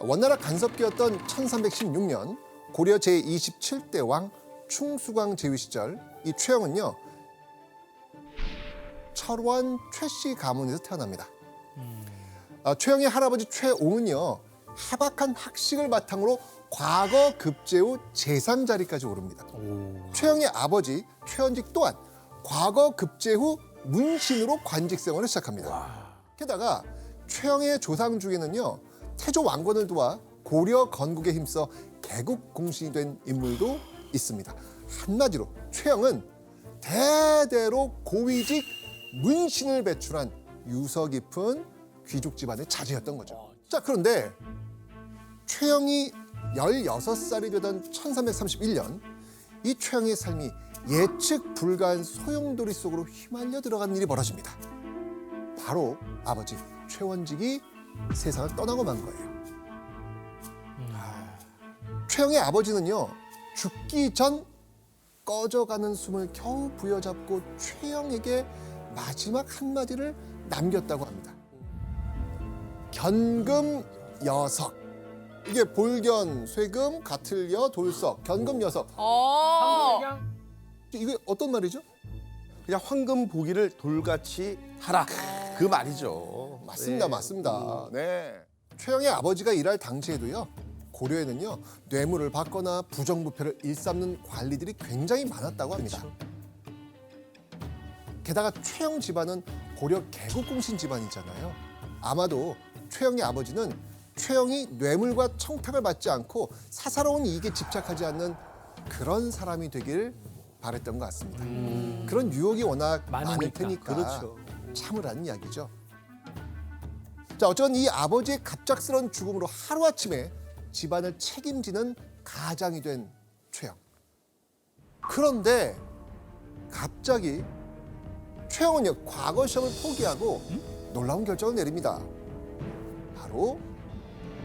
원나라 간섭기였던 1316년 고려 제27대 왕 충수광 제위 시절 이 최영은요 철원 최씨 가문에서 태어납니다. 아, 최영의 할아버지 최옹은요 해박한 학식을 바탕으로 과거 급제 후 재상 자리까지 오릅니다. 최영의 아버지 최현직 또한 과거 급제 후 문신으로 관직 생활을 시작합니다. 게다가 최영의 조상 중에는요 태조 왕건을 도와 고려 건국에 힘써 개국 공신이 된 인물도 있습니다. 한마디로 최영은 대대로 고위직 문신을 배출한 유서 깊은 귀족 집안의 자제였던 거죠. 자 그런데 최영이 16살이 되던 1331년 이 최영의 삶이 예측 불가한 소용돌이 속으로 휘말려 들어간 일이 벌어집니다. 바로 아버지 최원직이 세상을 떠나고 만 거예요. 아, 최영의 아버지는요 죽기 전 꺼져가는 숨을 겨우 부여잡고 최영에게 마지막 한마디를 남겼다고 합니다. 견금 여석. 이게 볼견, 쇠금, 가틀여, 돌석, 견금 여석. 어. 이게 어떤 말이죠? 그냥 황금 보기를 돌같이 하라. 그 말이죠. 맞습니다, 네. 맞습니다. 네. 최영의 아버지가 일할 당시에도요. 고려에는요 뇌물을 받거나 부정부패를 일삼는 관리들이 굉장히 많았다고 합니다. 게다가 최영 집안은 고려 개국공신 집안이잖아요. 아마도 최영의 아버지는 최영이 뇌물과 청탁을 받지 않고 사사로운 이익에 집착하지 않는 그런 사람이 되길 바랬던 것 같습니다. 그런 유혹이 워낙 많을 많으니까. 테니까 그렇죠. 참으라는 이야기죠. 자, 어쩌면 이 아버지의 갑작스러운 죽음으로 하루아침에 집안을 책임지는 가장이 된 최영. 그런데 갑자기 최영은요 과거 시험을 포기하고 놀라운 결정을 내립니다. 바로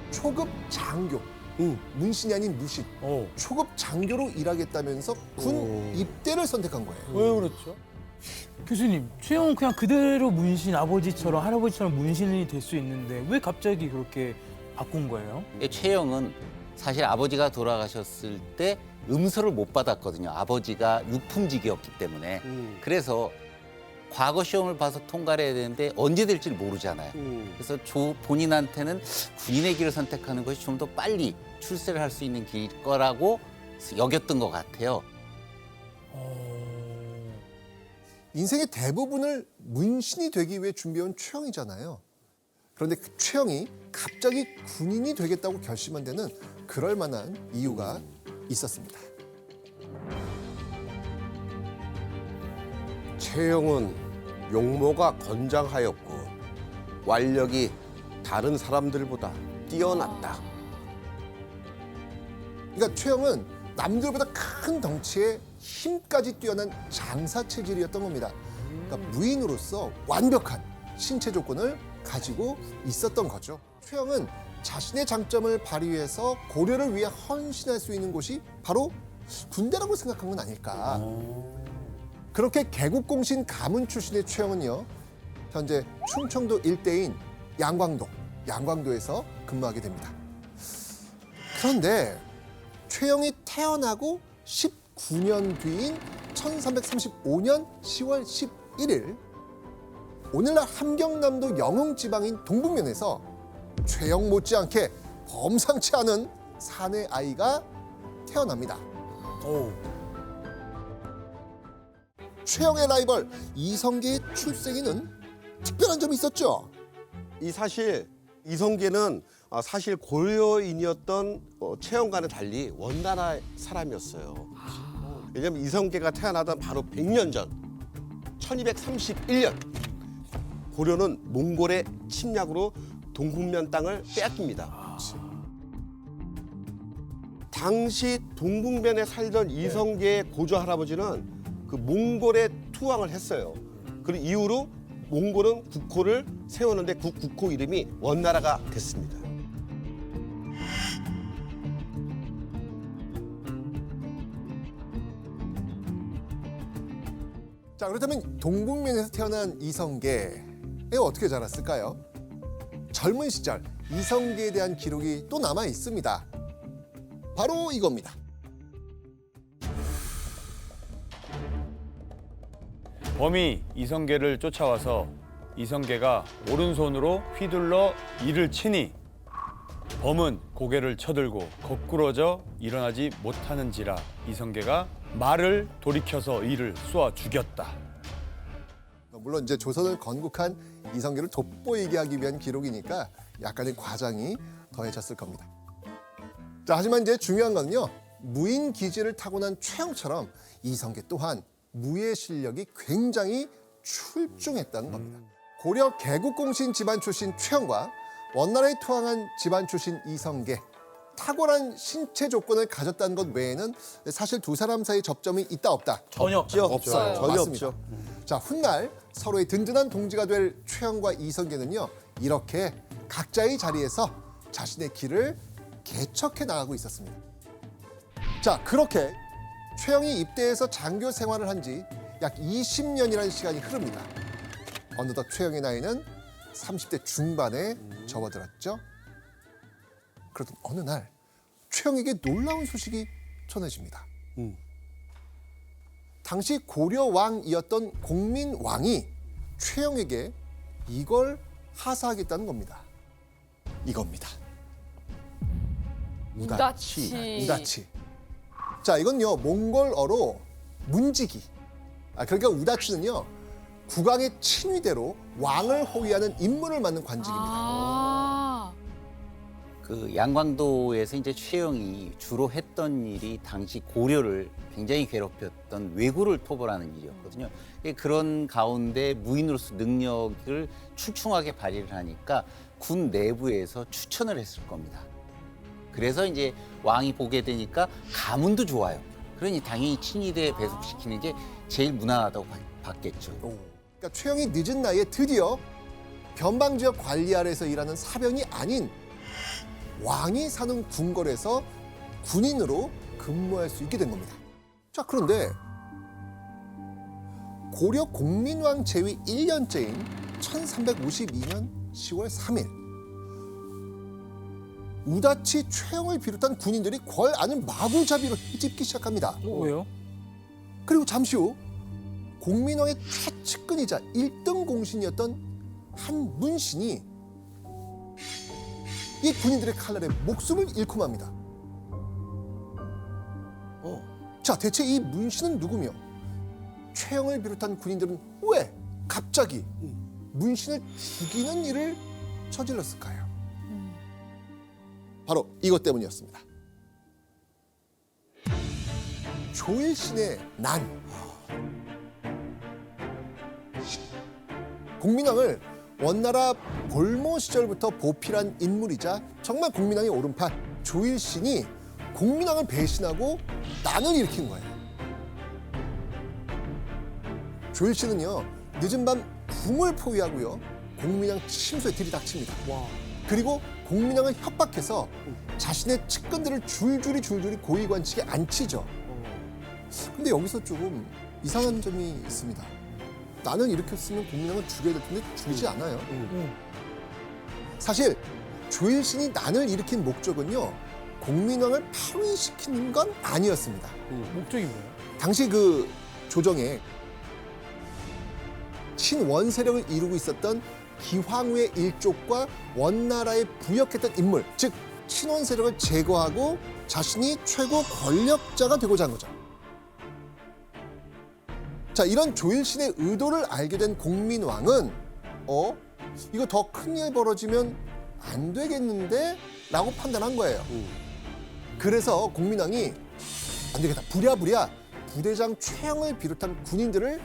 초급 장교, 응. 문신이 아닌 무신, 어. 초급 장교로 일하겠다면서 군 오. 입대를 선택한 거예요. 왜 그렇죠? 교수님, 최영은 그냥 그대로 문신 아버지처럼 할아버지처럼 문신이 될 수 있는데 왜 갑자기 그렇게 바꾼 거예요? 이 최영은 사실 아버지가 돌아가셨을 때 음서를 못 받았거든요. 아버지가 육품직이었기 때문에. 음. 그래서 과거 시험을 봐서 통과를 해야 되는데 언제 될지 를 모르잖아요. 음. 그래서 조 본인한테는 군인의 길을 선택하는 것이 좀 더 빨리 출세를 할 수 있는 길일 거라고 여겼던 것 같아요. 어... 인생의 대부분을 문신이 되기 위해 준비해온 최영이잖아요. 그런데 그 최영이 갑자기 군인이 되겠다고 결심한 데는 그럴 만한 이유가 있었습니다. 최영은 용모가 건장하였고 완력이 다른 사람들보다 뛰어났다. 그러니까 최영은 남들보다 큰 덩치에 힘까지 뛰어난 장사 체질이었던 겁니다. 그러니까 무인으로서 완벽한 신체 조건을 가지고 있었던 거죠. 최영은 자신의 장점을 발휘해서 고려를 위해 헌신할 수 있는 곳이 바로 군대라고 생각한 건 아닐까. 그렇게 개국공신 가문 출신의 최영은요, 현재 충청도 일대인 양광도, 양광도에서 근무하게 됩니다. 그런데 최영이 태어나고 19년 뒤인 1335년 10월 11일 오늘날 함경남도 영흥 지방인 동북면에서 최영 못지않게 범상치 않은 사내 아이가 태어납니다. 오. 최영의 라이벌 이성계의 출생에는 특별한 점이 있었죠. 이 사실 이성계는 어, 사실 고려인이었던 어, 최영과는 달리 원나라 사람이었어요. 왜냐하면 이성계가 태어나던 바로 100년 전 1231년 고려는 몽골의 침략으로 동북면 땅을 빼앗깁니다. 당시 동북면에 살던 이성계의 고조 할아버지는 그 몽골에 투항을 했어요. 그 이후로 몽골은 국호를 세우는데 그 국호 이름이 원나라가 됐습니다. 자 그렇다면 동북면에서 태어난 이성계에 어떻게 자랐을까요? 젊은 시절 이성계에 대한 기록이 또 남아 있습니다. 바로 이겁니다. 범이 이성계를 쫓아와서 이성계가 오른손으로 휘둘러 이를 치니 범은 고개를 쳐들고 거꾸러져 일어나지 못하는지라 이성계가 말을 돌이켜서 이를 쏘아 죽였다. 물론 이제 조선을 건국한 이성계를 돋보이게 하기 위한 기록이니까 약간의 과장이 더해졌을 겁니다. 자, 하지만 이제 중요한 건요. 무인 기지를 타고난 최영처럼 이성계 또한 무예 실력이 굉장히 출중했다는 겁니다. 고려 개국공신 집안 출신 최영과 원나라에 투항한 집안 출신 이성계 탁월한 신체 조건을 가졌다는 것 외에는 사실 두 사람 사이 접점이 있다 없다 전혀 없죠. 없어요. 전혀 맞습니다. 없죠. 자, 훗날 서로의 든든한 동지가 될 최영과 이성계는요. 이렇게 각자의 자리에서 자신의 길을 개척해 나가고 있었습니다. 자, 그렇게 최영이 입대해서 장교 생활을 한 지 약 20년이라는 시간이 흐릅니다. 어느덧 최영의 나이는 30대 중반에 접어들었죠. 그러던 어느 날 최영에게 놀라운 소식이 전해집니다. 당시 고려 왕이었던 공민 왕이 최영에게 이걸 하사하겠다는 겁니다. 이겁니다. 우다치. 우다치. 자, 이건요 몽골어로 문지기. 아 그러니까 우다치는요 국왕의 친위대로 왕을 호위하는 임무를 맡는 관직입니다. 아. 그 양광도에서 이제 최영이 주로 했던 일이 당시 고려를 굉장히 괴롭혔던 왜구를 토벌하는 일이었거든요. 예, 그런 가운데 무인으로서 능력을 출중하게 발휘를 하니까 군 내부에서 추천을 했을 겁니다. 그래서 이제 왕이 보게 되니까 가문도 좋아요. 그러니 당연히 친위대에 배속시키는 게 제일 무난하다고 봤- 봤겠죠. 그러니까 최영이 늦은 나이에 드디어 변방 지역 관리 아래에서 일하는 사병이 아닌 왕이 사는 궁궐에서 군인으로 근무할 수 있게 된 겁니다. 자, 그런데 고려 공민왕 제위 1년째인 1352년 10월 3일 우다치 최영을 비롯한 군인들이 궐 안을 마구잡이로 휘집기 시작합니다. 어, 왜요? 그리고 잠시 후 공민왕의 최측근이자 1등 공신이었던 한 문신이 이 군인들의 칼날에 목숨을 잃고 맙니다. 자, 대체 이 문신은 누구며 최영을 비롯한 군인들은 왜 갑자기 문신을 죽이는 일을 저질렀을까요? 바로 이것 때문이었습니다. 조일신의 난. 공민왕을 원나라 볼모 시절부터 보필한 인물이자 정말 공민왕의 오른팔 조일신이 공민왕을 배신하고 난을 일으킨 거예요. 조일신은요 늦은 밤 궁을 포위하고요 공민왕 침소에 들이닥칩니다. 그리고 공민왕을 협박해서 자신의 측근들을 줄줄이 줄줄이 고위관직에 앉히죠. 근데 여기서 조금 이상한 점이 있습니다. 나는 일으켰으면 공민왕을 죽여야 될 텐데 죽이지 않아요. 사실 조일신이 난을 일으킨 목적은요 공민왕을 파위시키는 건 아니었습니다. 목적이 뭐예요? 당시 그 조정에 친원 세력을 이루고 있었던 기황후의 일족과 원나라에 부역했던 인물, 즉 친원 세력을 제거하고 자신이 최고 권력자가 되고자 한 거죠. 자, 이런 조일신의 의도를 알게 된 공민왕은 어? 이거 더 큰일 벌어지면 안 되겠는데? 라고 판단한 거예요. 그래서 공민왕이 안 되겠다. 부랴부랴 부대장 최영을 비롯한 군인들을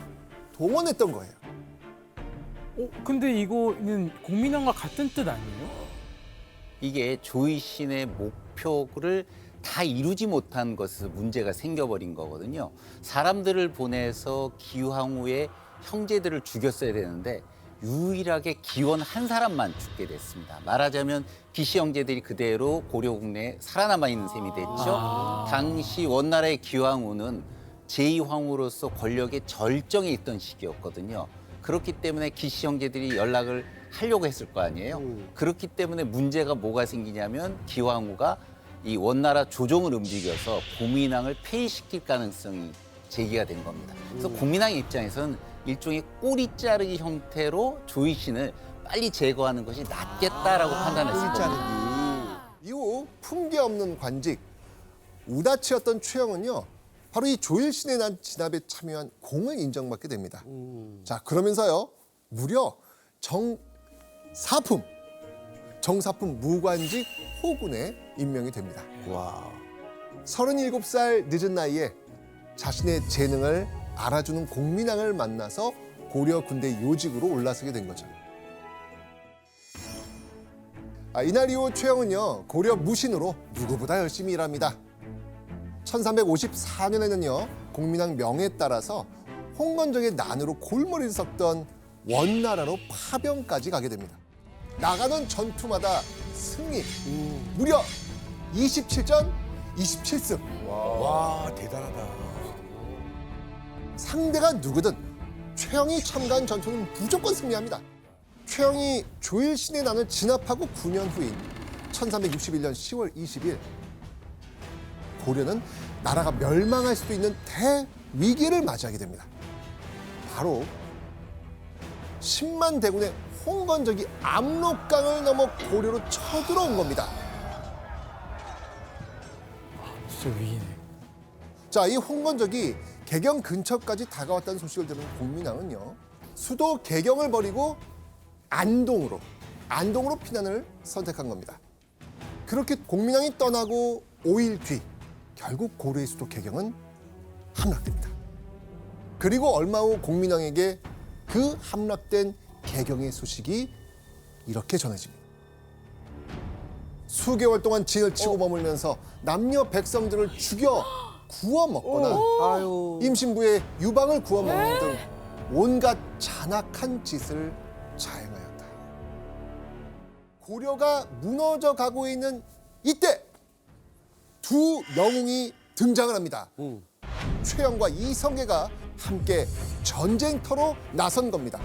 동원했던 거예요. 어, 근데 이거는 공민왕과 같은 뜻 아니에요? 이게 조이신의 목표를 다 이루지 못한 것에서 문제가 생겨버린 거거든요. 사람들을 보내서 기황후의 형제들을 죽였어야 되는데 유일하게 기원 한 사람만 죽게 됐습니다. 말하자면 기시 형제들이 그대로 고려 국내에 살아남아 있는 셈이 됐죠. 당시 원나라의 기황후는 제2황후로서 권력의 절정에 있던 시기였거든요. 그렇기 때문에 기시 형제들이 연락을 하려고 했을 거 아니에요. 음. 그렇기 때문에 문제가 뭐가 생기냐면 기왕후가 이 원나라 조정을 움직여서 고민왕을 폐위시킬 가능성이 제기가 된 겁니다. 그래서 고민왕 입장에서는 일종의 꼬리 자르기 형태로 조이신을 빨리 제거하는 것이 낫겠다라고 판단했을 겁니다. 이후 품계 없는 관직 우다치였던 최영은요 바로 이 조일신의 난 진압에 참여한 공을 인정받게 됩니다. 자 그러면서요 무려 정 사품 정사품 무관직 호군에 임명이 됩니다. 와. 37살 늦은 나이에 자신의 재능을 알아주는 공민왕을 만나서 고려 군대 요직으로 올라서게 된 거죠. 아, 이날 이후 최영은요 고려 무신으로 누구보다 열심히 일합니다. 1354년에는요 공민왕 명에 따라서 홍건적의 난으로 골머리를 썩던 원나라로 파병까지 가게 됩니다. 나가는 전투마다 승리, 무려 27전 27승. 와, 대단하다. 상대가 누구든 최영이 참가한 전투는 무조건 승리합니다. 최영이 조일신의 난을 진압하고 9년 후인 1361년 10월 20일 고려는 나라가 멸망할 수도 있는 대위기를 맞이하게 됩니다. 바로 10만 대군의 홍건적이 압록강을 넘어 고려로 쳐들어온 겁니다. 진짜 위기네. 자, 이 홍건적이 개경 근처까지 다가왔다는 소식을 들은 공민왕은요. 수도 개경을 버리고 안동으로 안동으로 피난을 선택한 겁니다. 그렇게 공민왕이 떠나고 5일 뒤 결국 고려의 수도 개경은 함락됩니다. 그리고 얼마 후 공민왕에게 그 함락된 개경의 소식이 이렇게 전해집니다. 수개월 동안 진을 치고 머물면서 남녀 백성들을 죽여 구워 먹거나 아유. 임신부의 유방을 구워 먹는 등 온갖 잔악한 짓을 자행하였다. 고려가 무너져 가고 있는 이때 두 영웅이 등장을 합니다. 최영과 이성계가 함께 전쟁터로 나선 겁니다.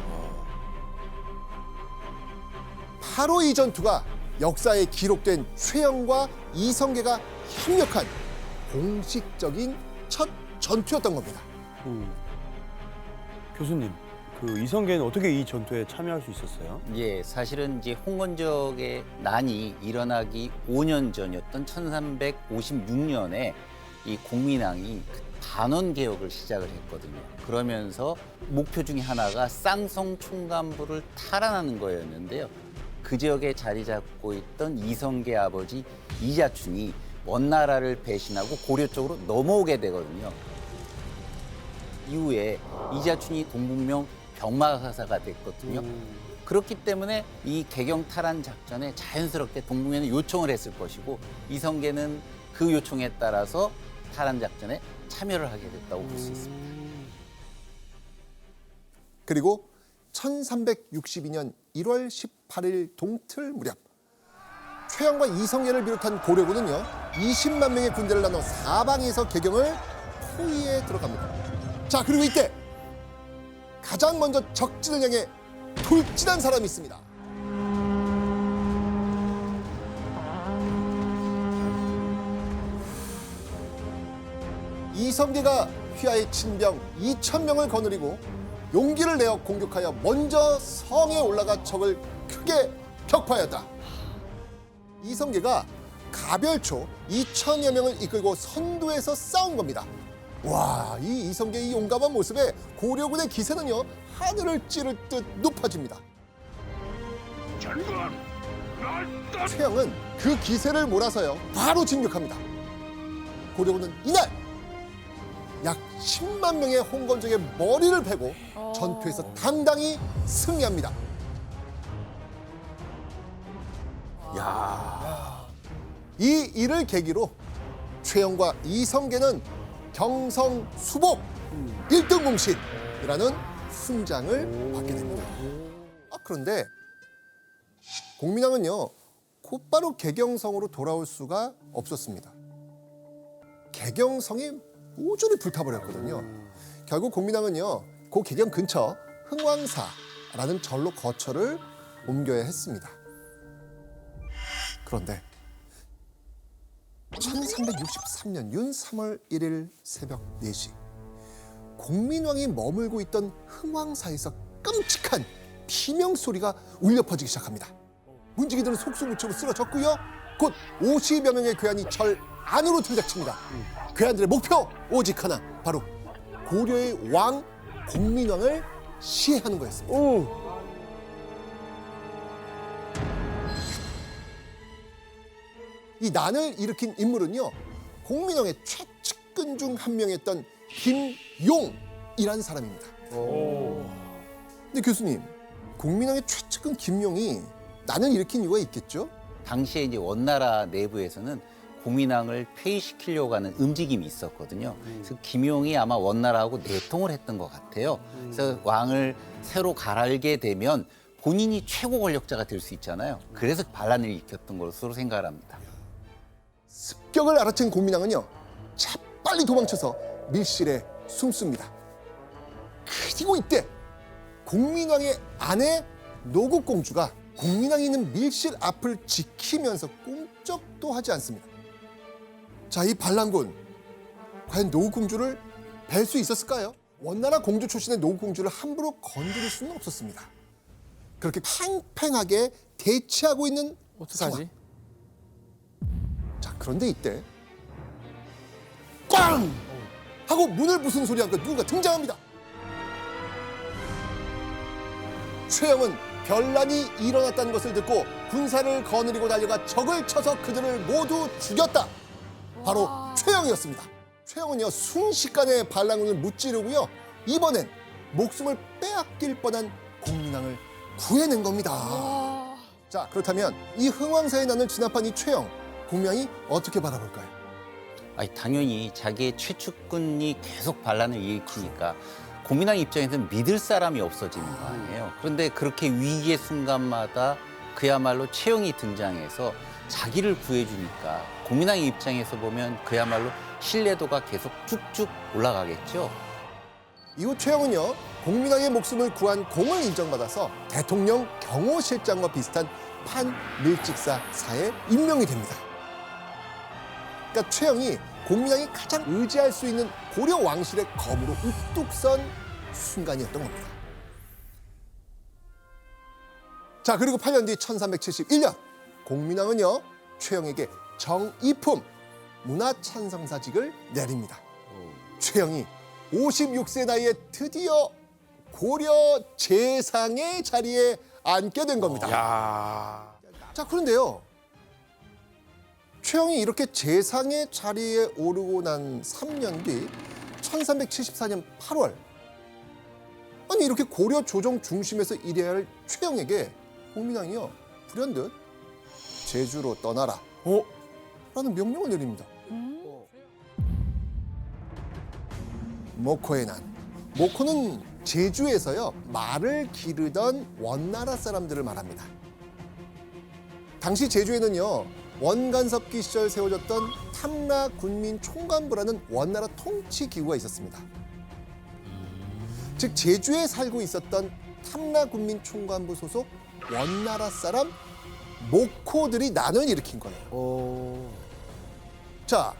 바로 이 전투가 역사에 기록된 최영과 이성계가 협력한 공식적인 첫 전투였던 겁니다. 교수님, 그 이성계는 어떻게 이 전투에 참여할 수 있었어요? 예, 사실은 이제 홍건적의 난이 일어나기 5년 전이었던 1356년에 이 공민왕이 그 반원 개혁을 시작을 했거든요. 그러면서 목표 중에 하나가 쌍성 총간부를 탈환하는 거였는데요. 그 지역에 자리 잡고 있던 이성계 아버지 이자춘이 원나라를 배신하고 고려 쪽으로 넘어오게 되거든요. 이후에 이자춘이 동북명 병마사가 됐거든요. 그렇기 때문에 이 개경 탈환 작전에 자연스럽게 동북면은 요청을 했을 것이고 이성계는 그 요청에 따라서 탈환 작전에 참여를 하게 됐다고 볼 수 있습니다. 그리고 1362년 1월 18일 동틀 무렵 최영과 이성계를 비롯한 고려군은요 20만 명의 군대를 나눠 사방에서 개경을 포위에 들어갑니다. 자 그리고 이때 가장 먼저 적진을 향해 돌진한 사람이 있습니다. 이성계가 휘하의 친병 2천 명을 거느리고 용기를 내어 공격하여 먼저 성에 올라가 적을 크게 격파하였다. 이성계가 가별초 2천여 명을 이끌고 선두에서 싸운 겁니다. 와, 이 이성계의 이 용감한 모습에 고려군의 기세는요 하늘을 찌를 듯 높아집니다. 최영은 그 기세를 몰아서요 바로 진격합니다. 고려군은 이날 약 10만 명의 홍건적의 머리를 베고 전투에서 당당히 승리합니다. 이 일을 계기로 최영과 이성계는 경성 수복 일 1등 공신이라는 훈장을 받게 됩니다. 아, 그런데 공민왕은요 곧바로 개경성으로 돌아올 수가 없었습니다. 개경성이 모조리 불타버렸거든요. 결국 공민왕은요 그 개경 근처 흥왕사라는 절로 거처를 옮겨야 했습니다. 그런데 1363년 윤 3월 1일 새벽 4시 공민왕이 머물고 있던 흥왕사에서 끔찍한 비명 소리가 울려 퍼지기 시작합니다. 문지기들은 속수무책으로 쓰러졌고요. 곧 50여 명의 괴한이 절 안으로 들이닥칩니다. 괴한들의 목표 오직 하나, 바로 고려의 왕 공민왕을 시해하는 거였습니다. 이 난을 일으킨 인물은요 공민왕의 최측근 중 한 명이었던 김용이라는 사람입니다. 근데 교수님 공민왕의 최측근 김용이 난을 일으킨 이유가 있겠죠? 당시에 이제 원나라 내부에서는 공민왕을 폐위시키려고 하는 움직임이 있었거든요. 그래서 김용이 아마 원나라하고 내통을 했던 것 같아요. 그래서 왕을 새로 갈게 되면 본인이 최고 권력자가 될 수 있잖아요. 그래서 반란을 일으켰던 것으로 생각을 합니다. 습격을 알아챈 공민왕은요 재빨리 도망쳐서 밀실에 숨습니다. 그리고 이때 공민왕의 아내 노국공주가 공민왕이 있는 밀실 앞을 지키면서 꼼짝도 하지 않습니다. 자, 이 반란군 과연 노국공주를 뵐 수 있었을까요? 원나라 공주 출신의 노국공주를 함부로 건드릴 수는 없었습니다. 그렇게 팽팽하게 대치하고 있는 상황. 어떡하지? 자 그런데 이때 꽝 하고 문을 부수는 소리와 함께 누군가 등장합니다. 최영은 변란이 일어났다는 것을 듣고 군사를 거느리고 달려가 적을 쳐서 그들을 모두 죽였다. 바로 와. 최영이었습니다. 최영은요 순식간에 반란군을 무찌르고요 이번엔 목숨을 빼앗길 뻔한 공민왕을 구해낸 겁니다. 와. 자 그렇다면 이 흥왕사의 난을 진압한 이 최영 공명이 어떻게 바라볼까요? 아니, 당연히 자기의 최측근이 계속 반란을 일으키니까 고민왕 입장에서는 믿을 사람이 없어지는 거 아니에요. 그런데 그렇게 위기의 순간마다 그야말로 채영이 등장해서 자기를 구해주니까 고민왕의 입장에서 보면 그야말로 신뢰도가 계속 쭉쭉 올라가겠죠. 이후 최영은요 공민왕의 목숨을 구한 공을 인정받아서 대통령 경호실장과 비슷한 판밀직사사에 임명이 됩니다. 그러니까 최영이 공민왕이 가장 의지할 수 있는 고려 왕실의 검으로 우뚝 선 순간이었던 겁니다. 자 그리고 8년 뒤 1371년 공민왕은요 최영에게 정이품 문화찬성사직을 내립니다. 최영이 56세 나이에 드디어 고려 재상의 자리에 앉게 된 겁니다. 야. 자 그런데요 최영이 이렇게 재상의 자리에 오르고 난 3년 뒤 1374년 8월 아니 이렇게 고려 조정 중심에서 일해야 할 최영에게 공민왕이요 불현듯 제주로 떠나라 어? 라는 명령을 내립니다. 모코의 난. 모코는 제주에서요 말을 기르던 원나라 사람들을 말합니다. 당시 제주에는요 원간섭기 시절 세워졌던 탐라 군민 총관부라는 원나라 통치 기구가 있었습니다. 즉 제주에 살고 있었던 탐라 군민 총관부 소속 원나라 사람 모코들이 난을 일으킨 거예요. 자,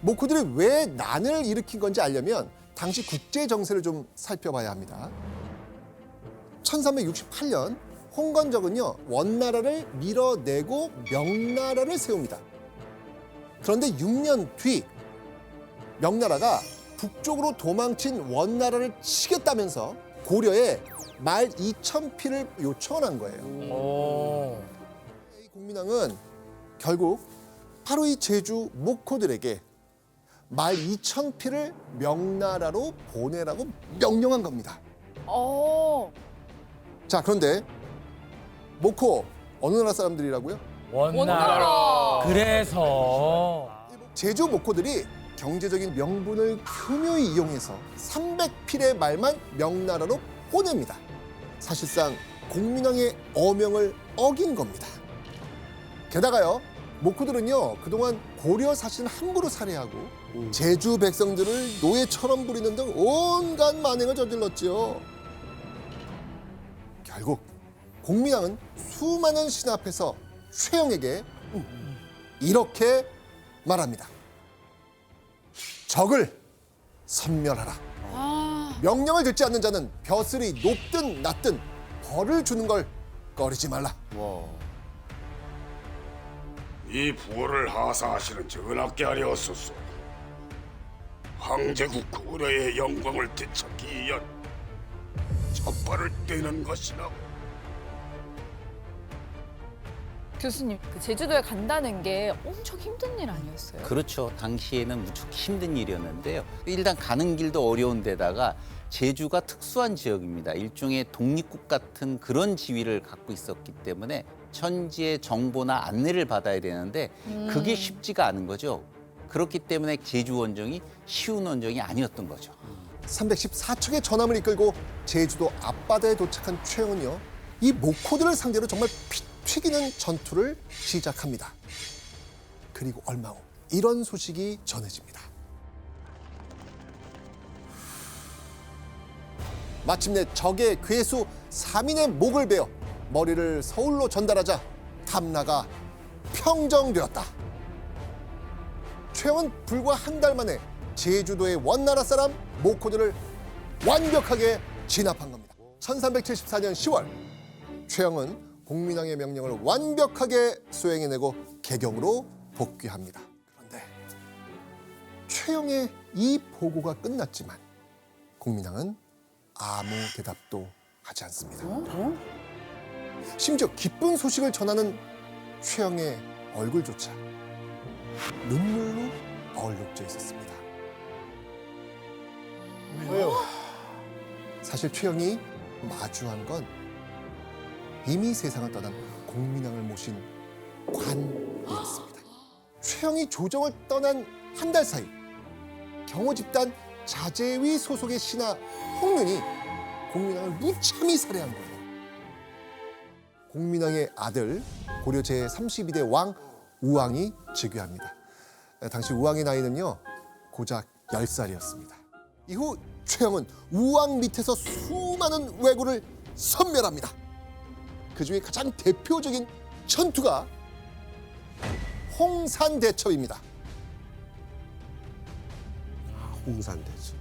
모코들이 왜 난을 일으킨 건지 알려면 당시 국제 정세를 좀 살펴봐야 합니다. 1368년 홍건적은요 원나라를 밀어내고 명나라를 세웁니다. 그런데 6년 뒤 명나라가 북쪽으로 도망친 원나라를 치겠다면서 고려에 말 2천 피를 요청한 거예요. 어. 이 국민왕은 결국 바로 이 제주 목호들에게 말 2천 피를 명나라로 보내라고 명령한 겁니다. 어. 자 그런데 목호 어느 나라 사람들이라고요? 원나라. 그래서 제주 목호들이 경제적인 명분을 교묘히 이용해서 300필의 말만 명나라로 보냅니다. 사실상 공민왕의 어명을 어긴 겁니다. 게다가요, 목호들은요 그동안 고려 사신을 함부로 살해하고 제주 백성들을 노예처럼 부리는 등 온갖 만행을 저질렀죠. 결국 공민왕은 수많은 신 앞에서 최영에게 이렇게 말합니다. 적을 섬멸하라. 아, 명령을 듣지 않는 자는 벼슬이 높든 낮든 벌을 주는 걸 꺼리지 말라. 이 부호를 하사하시는 전하께 하려었소서. 황제국 고려의 영광을 되찾기 위한 첫발을 떼는 것이라. 교수님, 그 제주도에 간다는 게 엄청 힘든 일 아니었어요? 그렇죠. 당시에는 무척 힘든 일이었는데요. 일단 가는 길도 어려운 데다가 제주가 특수한 지역입니다. 일종의 독립국 같은 그런 지위를 갖고 있었기 때문에 천지의 정보나 안내를 받아야 되는데 그게 쉽지가 않은 거죠. 그렇기 때문에 제주 원정이 쉬운 원정이 아니었던 거죠. 314척의 전함을 이끌고 제주도 앞바다에 도착한 최영은요. 이 모코들을 상대로 정말 피 튀기는 전투를 시작합니다. 그리고 얼마 후 이런 소식이 전해집니다. 마침내 적의 괴수 3인의 목을 베어 머리를 서울로 전달하자 탐라가 평정되었다. 최영은 불과 한 달 만에 제주도의 원나라 사람 모코들을 완벽하게 진압한 겁니다. 1374년 10월 최영은 공민왕의 명령을 완벽하게 수행해내고 개경으로 복귀합니다. 그런데 최영의 이 보고가 끝났지만 공민왕은 아무 대답도 하지 않습니다. 심지어 기쁜 소식을 전하는 최영의 얼굴조차 눈물로 어울려 있었습니다. 왜요? 사실 최영이 마주한 건 이미 세상을 떠난 공민왕을 모신 관이었습니다. 최영이 조정을 떠난 한 달 사이 경호 집단 자재위 소속의 신하 홍윤이 공민왕을 무참히 살해한 거예요. 공민왕의 아들 고려 제 32대 왕 우왕이 즉위합니다. 당시 우왕의 나이는요 고작 10살이었습니다. 이후 최영은 우왕 밑에서 수많은 왜구를 섬멸합니다. 그 중에 가장 대표적인 전투가 홍산 대첩입니다. 홍산대첩.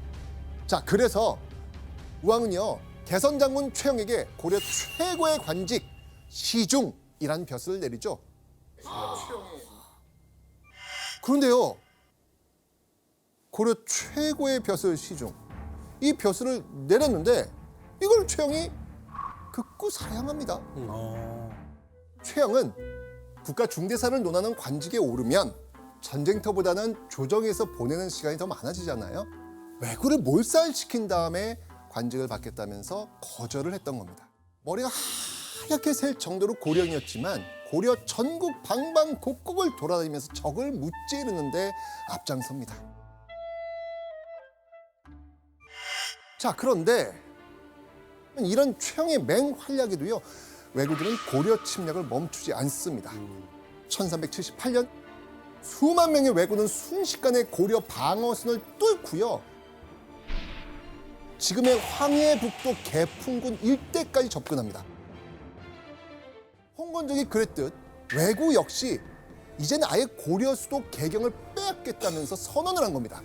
자, 그래서 우왕은요 개선 장군 최영에게 고려 최고의 관직 시중이란 벼슬을 내리죠. 그런데요, 고려 최고의 벼슬 시중 이 벼슬을 내렸는데 이걸 최영이 극구 사양합니다. 최영은 국가 중대사를 논하는 관직에 오르면 전쟁터보다는 조정에서 보내는 시간이 더 많아지잖아요. 왜구를 몰살시킨 다음에 관직을 받겠다면서 거절을 했던 겁니다. 머리가 하얗게 셀 정도로 고령이었지만 고려 전국 방방 곡곡을 돌아다니면서 적을 무찌르는데 앞장섭니다. 자 그런데 이런 최영의 맹활약에도요 왜구들은 고려 침략을 멈추지 않습니다. 1378년 수만 명의 왜구는 순식간에 고려 방어선을 뚫고요. 지금의 황해북도 개풍군 일대까지 접근합니다. 홍건적이 그랬듯 왜구 역시 이제는 아예 고려 수도 개경을 빼앗겠다면서 선언을 한 겁니다.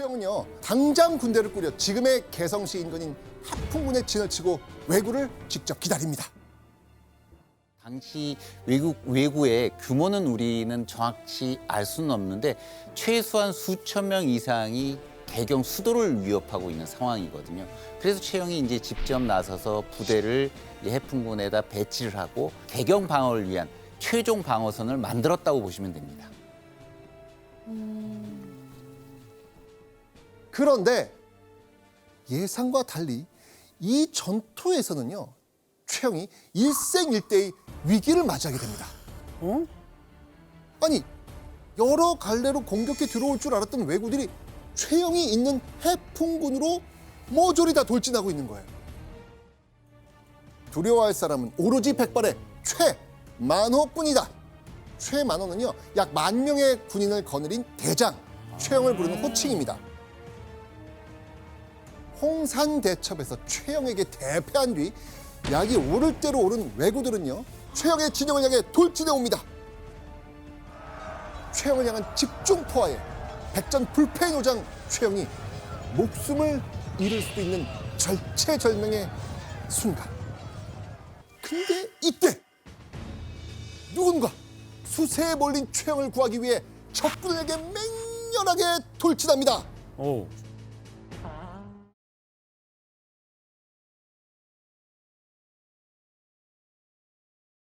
최영은요 당장 군대를 꾸려 지금의 개성시 인근인 합풍군에 진을 치고 왜구를 직접 기다립니다. 당시 외국 외구의 규모는 우리는 정확히 알 수는 없는데 최소한 수천 명 이상이 개경 수도를 위협하고 있는 상황이거든요. 그래서 최영이 이제 직접 나서서 부대를 해풍군에다 배치를 하고 개경 방어를 위한 최종 방어선을 만들었다고 보시면 됩니다. 그런데 예상과 달리 이 전투에서는요 최영이 일생일대의 위기를 맞이하게 됩니다. 어? 아니 여러 갈래로 공격해 들어올 줄 알았던 왜구들이 최영이 있는 해풍군으로 모조리 다 돌진하고 있는 거예요. 두려워할 사람은 오로지 백발의 최만호뿐이다. 최만호는요 약 만 명의 군인을 거느린 대장 최영을 부르는 호칭입니다. 홍산대첩에서 최영에게 대패한 뒤 약이 오를 대로 오른 왜구들은요 최영의 진영을 향해 돌진해 옵니다. 최영을 향한 집중 포화에 백전불패의 노장 최영이 목숨을 잃을 수도 있는 절체절명의 순간. 근데 이때 누군가 수세에 몰린 최영을 구하기 위해 적군에게 맹렬하게 돌진합니다. 오.